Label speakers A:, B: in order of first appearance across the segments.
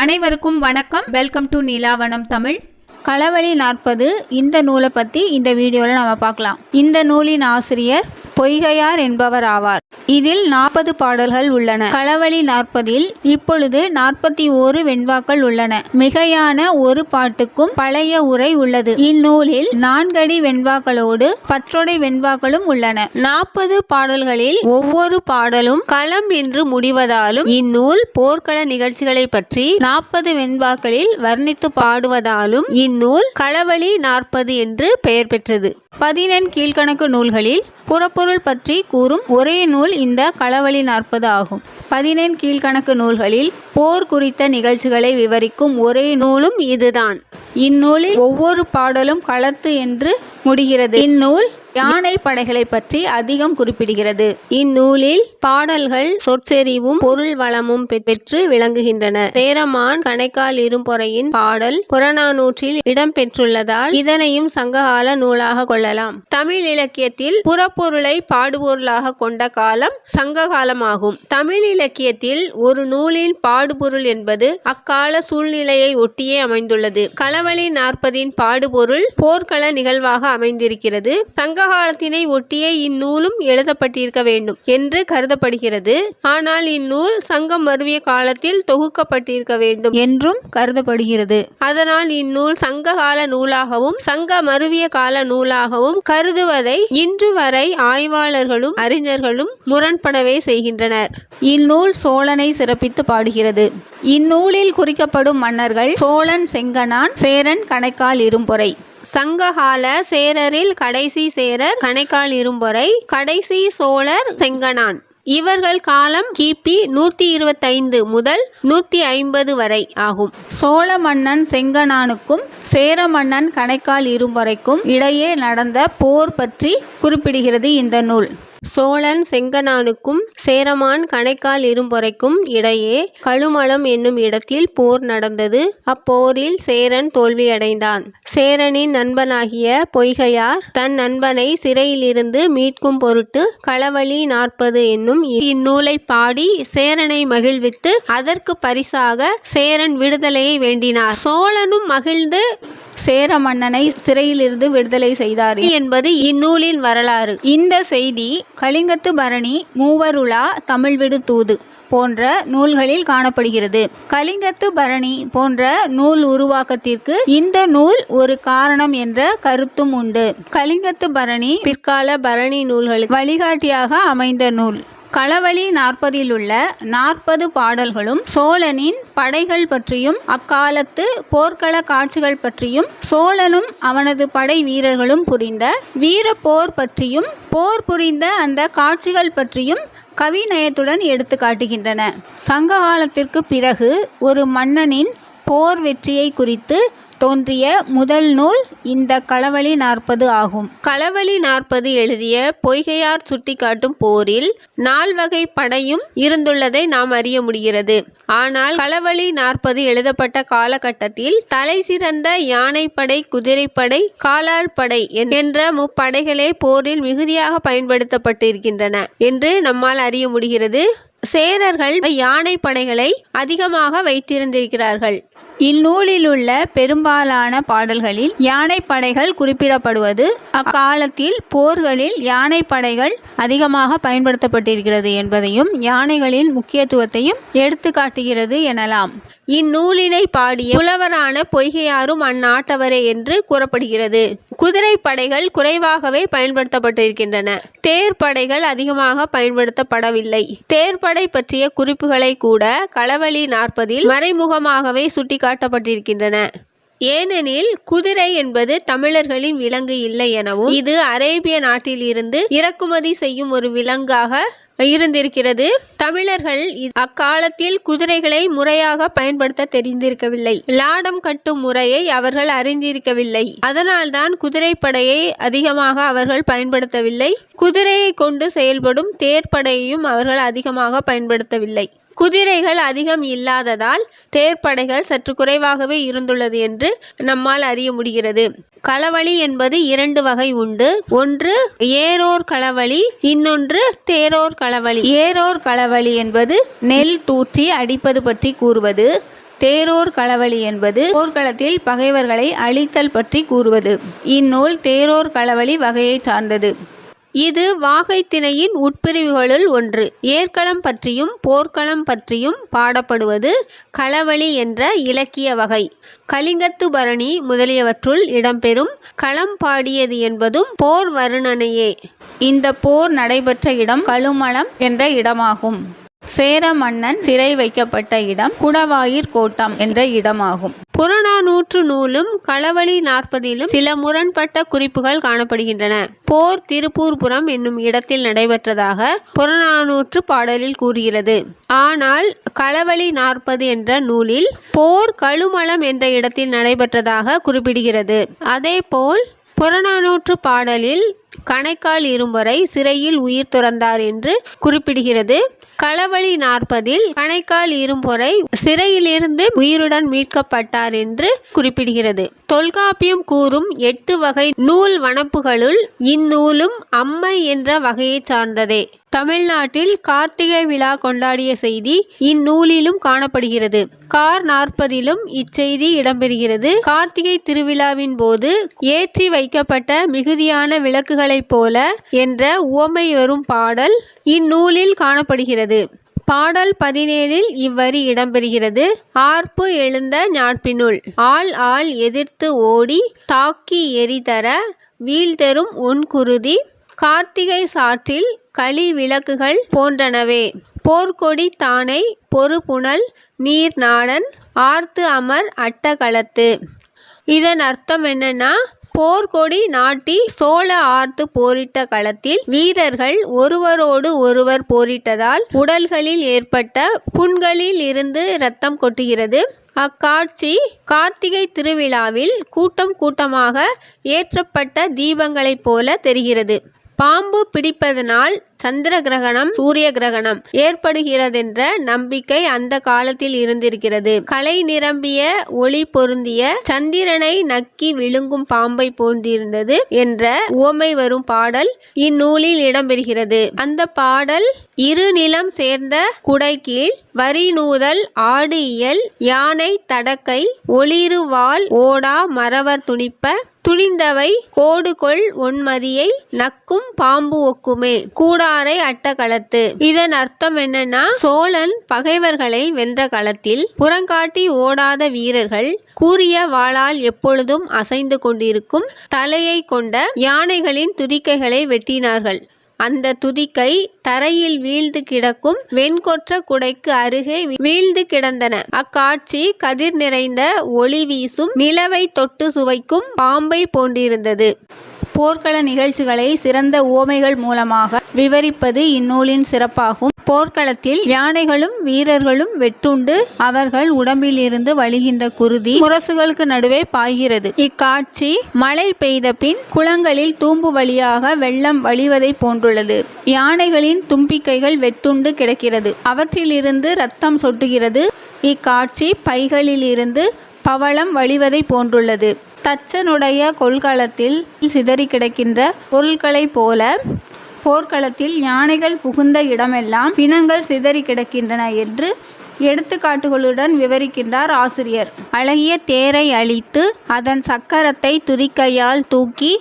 A: அனைவருக்கும் வணக்கம். Welcome to Neelavanam Tamil. Kalavazhi Narpathu இந்த நூலை பற்றி இந்த வீடியோவில் நம்ம பார்க்கலாம். இந்த நூலின் ஆசிரியர் பொய்கையார் என்பவர் ஆவார் இதில் நாற்பது பாடல்கள் உள்ளன. களவழி நாற்பதில் இப்பொழுது நாற்பத்தி ஓரு வெண்பாக்கள் உள்ளன. மிகையான ஒரு பாட்டுக்கும் பழைய உரை உள்ளது. இந்நூலில் நான்கடி வெண்பாக்களோடு பற்றொடை வெண்பாக்களும் உள்ளன. நாற்பது பாடல்களில் ஒவ்வொரு பாடலும் களம் என்று முடிவதாலும் இந்நூல் போர்க்கள நிகழ்ச்சிகளை பற்றி நாற்பது வெண்பாக்களில் வர்ணித்து பாடுவதாலும் இந்நூல் களவழி நாற்பது என்று பெயர் பெற்றது. பதினெண் கீழ்கணக்கு நூல்களில் புறப்பொருள் பற்றி கூறும் ஒரே நூல் இந்த களவழி நாற்பது ஆகும். பதினெண் கீழ்கணக்கு நூல்களில் போர் குறித்த நிகழ்ச்சிகளை விவரிக்கும் ஒரே நூலும் இதுதான். இந்நூலில் ஒவ்வொரு பாடலும் களத்து என்று முடிகிறது. இந்நூல் யானை படைகளை பற்றி அதிகம் குறிப்பிடுகிறது. இந்நூலில் பாடல்கள் சொற்செறிவும் பொருள் வளமும் பெற்று விளங்குகின்றன. சேரமான் கணைக்கால் இரும்பொறையின் பாடல் புறநானூற்றில் இடம்பெற்றுள்ளதால் இதனையும் சங்ககால நூலாக கொள்ளலாம். தமிழ் இலக்கியத்தில் புறப்பொருளை பாடுபொருளாக கொண்ட காலம் சங்க காலமாகும் தமிழ் இலக்கியத்தில் ஒரு நூலின் பாடுபொருள் என்பது அக்கால சூழ்நிலையை ஒட்டியே அமைந்துள்ளது. அறவழி நாற்பதின் பாடுபொருள் போர்க்கள நிகழ்வாக அமைந்திருக்கிறது. சங்க காலத்தினை ஒட்டியே இந்நூலும் எழுதப்பட்டிருக்க வேண்டும் என்று கருதப்படுகிறது. ஆனால் இந்நூல் சங்கம் மருவிய காலத்தில் தொகுக்கப்பட்டிருக்க வேண்டும் என்றும் கருதப்படுகிறது. அதனால் இந்நூல் சங்க கால நூலாகவும் சங்க மருவிய கால நூலாகவும் கருதுவதை இன்று வரை ஆய்வாளர்களும் அறிஞர்களும் முரண்படவே செய்கின்றனர். இந்நூல் சோழனை சிறப்பித்து பாடுகிறது. இந்நூலில் குறிக்கப்படும் மன்னர்கள் சோழன் செங்கனான் சேரன் கணைக்கால் இரும்பொறை. சங்ககால சேரரில் கடைசி சேரர் கணைக்கால் இரும்பொறை. கடைசி சோழர் செங்கனான் இவர்கள் காலம் கிபி நூற்றி இருபத்தைந்து முதல் நூற்றி ஐம்பது வரை ஆகும். சோழ மன்னன் செங்கனானுக்கும் சேர மன்னன் கணைக்கால் இரும்பொறைக்கும் இடையே நடந்த போர் பற்றி குறிப்பிடுகிறது இந்த நூல். சோழன் செங்கனானுக்கும் சேரமான் கணைக்கால் இரும்பொறைக்கும் இடையே கழுமலம் என்னும் இடத்தில் போர் நடந்தது. அப்போரில் சேரன் தோல்வியடைந்தான். சேரனின் நண்பனாகிய பொய்கையார் தன் நண்பனை சிறையிலிருந்து மீட்கும் பொருட்டு களவழி நாற்பது என்னும் இந்நூலை பாடி சேரனை மகிழ்வித்து அதற்கு பரிசாக சேரன் விடுதலையை வேண்டினார். சோழனும் மகிழ்ந்து சேர மன்னனை சிறையிலிருந்து விடுதலை செய்தார். என்பது இந்நூலின் வரலாறு. இந்த செய்தி கலிங்கத்து பரணி மூவருலா தமிழ்விடு தூது போன்ற நூல்களில் காணப்படுகிறது. கலிங்கத்து பரணி போன்ற நூல் உருவாக்கத்திற்கு இந்த நூல் ஒரு காரணம் என்ற கருத்தும் உண்டு. கலிங்கத்து பரணி பிற்கால பரணி நூல்களுக்கு வழிகாட்டியாக அமைந்த நூல். களவழி நாற்பதில் உள்ள நாற்பது பாடல்களும் சோழனின் படைகள் பற்றியும் அக்காலத்து போர்க்கள காட்சிகள் பற்றியும் சோழனும் அவனது படை வீரர்களும் புரிந்த வீர போர் பற்றியும் போர் புரிந்த அந்த காட்சிகள் பற்றியும் கவிநயத்துடன் எடுத்து காட்டுகின்றன. சங்க காலத்திற்கு பிறகு ஒரு மன்னனின் போர் வெற்றியை குறித்து தோன்றிய முதல் நூல் இந்த களவழி நாற்பது ஆகும். களவழி நாற்பது எழுதிய பொய்கையார் சுட்டிக்காட்டும் போரில் நால்வகை படையும் இருந்துள்ளதை நாம் அறிய முடிகிறது. ஆனால் களவழி நாற்பது எழுதப்பட்ட காலகட்டத்தில் தலை சிறந்த யானைப்படை குதிரைப்படை காலாட்படை என்ற முப்படைகளே போரில் மிகுதியாக பயன்படுத்தப்பட்டிருக்கின்றன என்று நம்மால் அறிய முடிகிறது. சேரர்கள் யானை படைகளை அதிகமாக வைத்திருந்திருக்கிறார்கள். இந்நூலில் உள்ள பெரும்பாலான பாடல்களில் யானை படைகள் குறிப்பிடப்படுவது அக்காலத்தில் போர்களில் யானை படைகள் அதிகமாக பயன்படுத்தப்பட்டிருக்கிறது என்பதையும் யானைகளின் முக்கியத்துவத்தையும் எடுத்து காட்டுகிறது எனலாம். இந்நூலினை பாடிய புலவரான பொய்கையாரும் அந்நாட்டவரே என்று கூறப்படுகிறது. குதிரை படைகள் குறைவாகவே பயன்படுத்தப்பட்டிருக்கின்றன. தேர் படைகள் அதிகமாக பயன்படுத்தப்படவில்லை. தேர்ப்படை பற்றிய குறிப்புகளை கூட களவழி நாற்பதில் மறைமுகமாகவே காட்டப்பட்டிருக்கின்றன. ஏனெனில் குதிரை என்பது தமிழர்களின் விலங்கு இல்லை எனவும் இது அரேபிய நாட்டில் இருந்து இறக்குமதி செய்யும் ஒரு விலங்காக இருந்திருக்கிறது. தமிழர்கள் அக்காலத்தில் குதிரைகளை முறையாக பயன்படுத்த தெரிந்திருக்கவில்லை. லாடம் கட்டும் முறையை அவர்கள் அறிந்திருக்கவில்லை. அதனால்தான் குதிரைப்படையை அதிகமாக அவர்கள் பயன்படுத்தவில்லை. குதிரையை கொண்டு செயல்படும் தேர்ப்படையையும் அவர்கள் அதிகமாக பயன்படுத்தவில்லை. குதிரைகள் அதிகம் இல்லாததால் தேர்ப்படைகள் சற்று குறைவாகவே இருந்துள்ளது என்று நம்மால் அறிய முடிகிறது. களவழி என்பது இரண்டு வகை உண்டு. ஒன்று ஏரோர் களவழி இன்னொன்று தேரோர் களவழி. ஏரோர் களவழி என்பது நெல் தூற்றி அடிப்பது பற்றி கூறுவது. தேரோர் களவழி என்பது போர்க்களத்தில் பகைவர்களை அழித்தல் பற்றி கூறுவது. இந்நூல் தேரோர் களவழி வகையைச் சார்ந்தது. இது வாகைத்திணையின் உட்பிரிவுகளுள் ஒன்று. ஏற்களம் பற்றியும் போர்க்களம் பற்றியும் பாடப்படுவது களவழி என்ற இலக்கிய வகை. கலிங்கத்து பரணி முதலியவற்றுள் இடம்பெறும். களம் பாடியது என்பதும் போர் வருணனையே. இந்த போர் நடைபெற்ற இடம் கழுமலம் என்ற இடமாகும். சேர மன்னன் சிறை வைக்கப்பட்ட இடம் குடவாயிற் கோட்டம் என்ற இடமாகும். நூற்று நூலும் களவழி நாற்பதிலும் சில முரண்பட்ட குறிப்புகள் காணப்படுகின்றன. போர் திருப்பூர்புரம் என்னும் இடத்தில் நடைபெற்றதாக புறநானூற்று பாடலில் கூறுகிறது. ஆனால் களவழி நாற்பது என்ற நூலில் போர் கழுமலம் என்ற இடத்தில் நடைபெற்றதாக குறிப்பிடுகிறது. அதேபோல் புறநானூற்று பாடலில் கணைக்கால் இரும்பரை சிறையில் உயிர் துறந்தார் என்று குறிப்பிடுகிறது. களவழி நாற்பதில் கணைக்கால் இரும்பொறை சிறையிலிருந்து உயிருடன் மீட்கப்பட்டார் என்று குறிப்பிடுகிறது. தொல்காப்பியம் கூறும் எட்டு வகை நூல் வனப்புகளுள் இந்நூலும் அம்மை என்ற வகையைச் சார்ந்ததே. தமிழ்நாட்டில் கார்த்திகை விழா கொண்டாடிய செய்தி இந்நூலிலும் காணப்படுகிறது. கார் நாற்பதிலும் இச்செய்தி இடம்பெறுகிறது. கார்த்திகை திருவிழாவின் போது ஏற்றி வைக்கப்பட்ட மிகுதியான விளக்குகளைப் போல என்ற உவமை வரும் பாடல் இந்நூலில் காணப்படுகிறது. பாடல் பதினேழில் இவ்வரி இடம்பெறுகிறது. ஆர்ப்பு எழுந்த ஞாட்பினுள் ஆள் ஆள் எதிர்த்து ஓடி தாக்கி எரிதர வீழ்தரும் உன்குருதி கார்த்திகை சாற்றில் களி விளக்குகள் போன்றனவே. போர்க்கொடி தானை பொறுப்புணல் நீர் நாடன் ஆர்த்து அமர் அட்டகளத்து இதன் அர்த்தம் என்னன்னா போர்க்கொடி நாட்டி சோழ ஆர்த்து போரிட்ட களத்தில் வீரர்கள் ஒருவரோடு ஒருவர் போரிட்டதால் உடல்களில் ஏற்பட்ட புண்களில் இருந்து இரத்தம் கொட்டுகிறது. அக்காட்சி கார்த்திகை திருவிழாவில் கூட்டம் கூட்டமாக ஏற்றப்பட்ட தீபங்களைப் போல தெரிகிறது. பாம்பு பிடிப்பதனால் சந்திர கிரகணம் சூரிய கிரகணம் ஏற்படுகிறதென்ற நம்பிக்கை அந்த காலத்தில் இருந்திருக்கிறது. கலை நிரம்பிய ஒளி பொருந்திய சந்திரனை நக்கி விழுங்கும் பாம்பை போன்றிருந்தது என்ற உவமை வரும் பாடல் இந்நூலில் இடம்பெறுகிறது. அந்த பாடல் இரு நிலம் சேர்ந்த குடைக்கீழ் வரி நூதல் ஆடு இயல் யானை தடக்கை ஒளிருவால் ஓடா மறவர் துணிப்ப துணிந்தவை கோடுகொள் ஒன்மதியை நக்கும் பாம்பு ஒக்குமே. கூடாரை அட்டகளத்து இதன் அர்த்தம் என்னன்னா சோழன் பகைவர்களை வென்ற களத்தில் புறங்காட்டி ஓடாத வீரர்கள் கூறிய வாளால் எப்பொழுதும் அசைந்து கொண்டிருக்கும் தலையை கொண்ட யானைகளின் துதிக்கைகளை வெட்டினார்கள். அந்த துதிக்கை தரையில் வீழ்ந்து கிடக்கும் வெண்கொற்ற குடைக்கு அருகே வீழ்ந்து கிடந்தன. அக்காட்சி கதிர் நிறைந்த ஒளி வீசும் நிலவை தொட்டு சுவைக்கும் பாம்பை போன்றிருந்தது. போர்க்கள நிகழ்ச்சிகளை சிறந்த ஓமைகள் மூலமாக விவரிப்பது இந்நூலின் சிறப்பாகும். போர்க்களத்தில் யானைகளும் வீரர்களும் வெட்டுண்டு அவர்கள் உடம்பில் இருந்து வழிகின்ற குருதி முரசுகளுக்கு நடுவே பாய்கிறது. இக்காட்சி மழை பெய்த பின் குளங்களில் தூம்பு வழியாக வெள்ளம் வழிவதை போன்றுள்ளது. யானைகளின் தும்பிக்கைகள் வெட்டுண்டு கிடக்கிறது. அவற்றிலிருந்து ரத்தம் சொட்டுகிறது. இக்காட்சி பைகளில் இருந்து பவளம் வழிவதை போன்றுள்ளது. தச்சனுடைய கொள்கலத்தில் சிதறி கிடக்கின்ற பொருட்களைப் போல போர்க்களத்தில் யானைகள் புகுந்த இடமெல்லாம் பிணங்கள் சிதறி கிடக்கின்றன என்று எடுத்துக்காட்டுகளுடன் விவரிக்கின்றார் ஆசிரியர். அழகிய தேரை அழித்து அதன் சக்கரத்தை துதிக்கையால் தூக்கி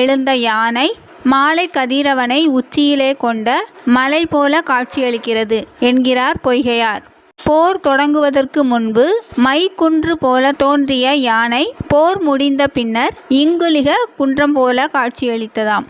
A: எழுந்த யானை மாலை கதிரவனை உச்சியிலே கொண்ட மலை போல காட்சியளிக்கிறது என்கிறார் பொய்கையார். போர் தொடங்குவதற்கு முன்பு மை குன்று போல தோன்றிய யானை போர் முடிந்த பின்னர் இங்குலிக குன்றம் போல காட்சியளித்ததாம்.